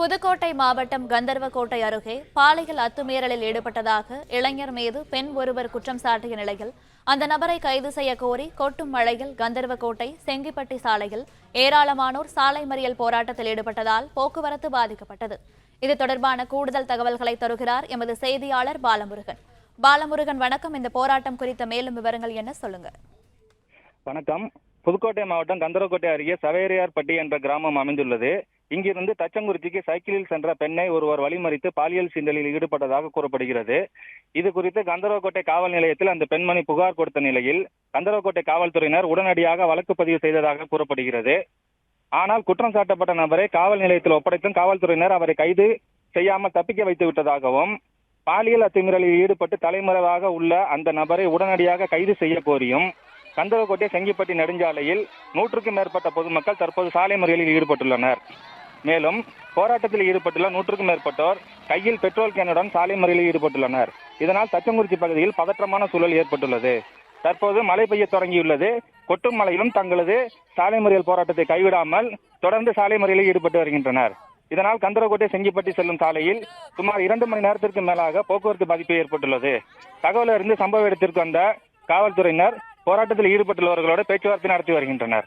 புதுக்கோட்டை மாவட்டம் கந்தர்வக்கோட்டை அருகே பாலியல் அத்துமீறலில் ஈடுபட்டதாக இளைஞர் மீது பெண் ஒருவர் குற்றம் சாட்டிய நிலையில் அந்த நபரை கைது செய்ய கோரி கொட்டும் மழையில் கந்தர்வக்கோட்டை செங்கிப்பட்டி சாலையில் ஏராளமானோர் சாலை மறியல் போராட்டத்தில் ஈடுபட்டதால் போக்குவரத்து பாதிக்கப்பட்டது. இது தொடர்பான கூடுதல் தகவல்களை தருகிறார் எமது செய்தியாளர் பாலமுருகன். பாலமுருகன் வணக்கம். இந்த போராட்டம் குறித்த மேலும் விவரங்கள் என்ன சொல்லுங்க. வணக்கம். புதுக்கோட்டை மாவட்டம் கந்தரக்கோட்டை அருகே சவேரியார்பட்டி என்ற கிராமம் அமைந்துள்ளது. இங்கிருந்து தச்சங்குறிச்சிக்கு சைக்கிளில் சென்ற பெண்ணை ஒருவர் வழிமறித்து பாலியல் சீண்டலில் ஈடுபட்டதாக கூறப்படுகிறது. இது குறித்து கந்தரவக்கோட்டை காவல் நிலையத்தில் அந்த பெண்மணி புகார் கொடுத்த நிலையில் கந்தரவக்கோட்டை காவல்துறையினர் உடனடியாக வழக்கு பதிவு செய்ததாக கூறப்படுகிறது. ஆனால் குற்றம் சாட்டப்பட்ட நபரை காவல் நிலையத்தில் ஒப்படைத்தும் காவல்துறையினர் அவரை கைது செய்யாமல் தப்பிக்க வைத்து விட்டதாகவும் பாலியல் அத்துமீறலில் ஈடுபட்டு தலைமறைவாக உள்ள அந்த நபரை உடனடியாக கைது செய்ய கோரியும் கந்தரக்கோட்டை செங்கிப்பட்டி நெடுஞ்சாலையில் நூற்றுக்கும் மேற்பட்ட பொதுமக்கள் தற்போது சாலை மறியலில் ஈடுபட்டுள்ளனர். மேலும் போராட்டத்தில் ஈடுபட்டுள்ள நூற்றுக்கும் மேற்பட்டோர் கையில் பெட்ரோல் கேனுடன் சாலை மறியலில் ஈடுபட்டுள்ளனர். இதனால் தச்சங்குறிச்சி பகுதியில் பதற்றமான சூழல் ஏற்பட்டுள்ளது. தற்போது மழை பெய்ய தொடங்கியுள்ளது. கொட்டும் மழையிலும் தங்களது சாலை மறியல் போராட்டத்தை கைவிடாமல் தொடர்ந்து சாலை மறியலில் ஈடுபட்டு வருகின்றனர். இதனால் கந்தரக்கோட்டை செங்கிப்பட்டி செல்லும் சாலையில் சுமார் இரண்டு மணி நேரத்திற்கு மேலாக போக்குவரத்து பாதிப்பு ஏற்பட்டுள்ளது. தகவல் அறிந்து சம்பவ இடத்திற்கு வந்த காவல்துறையினர் போராட்டத்தில் ஈடுபட்டுள்ளவர்களோடு பேச்சுவார்த்தை நடத்தி வருகின்றனர்.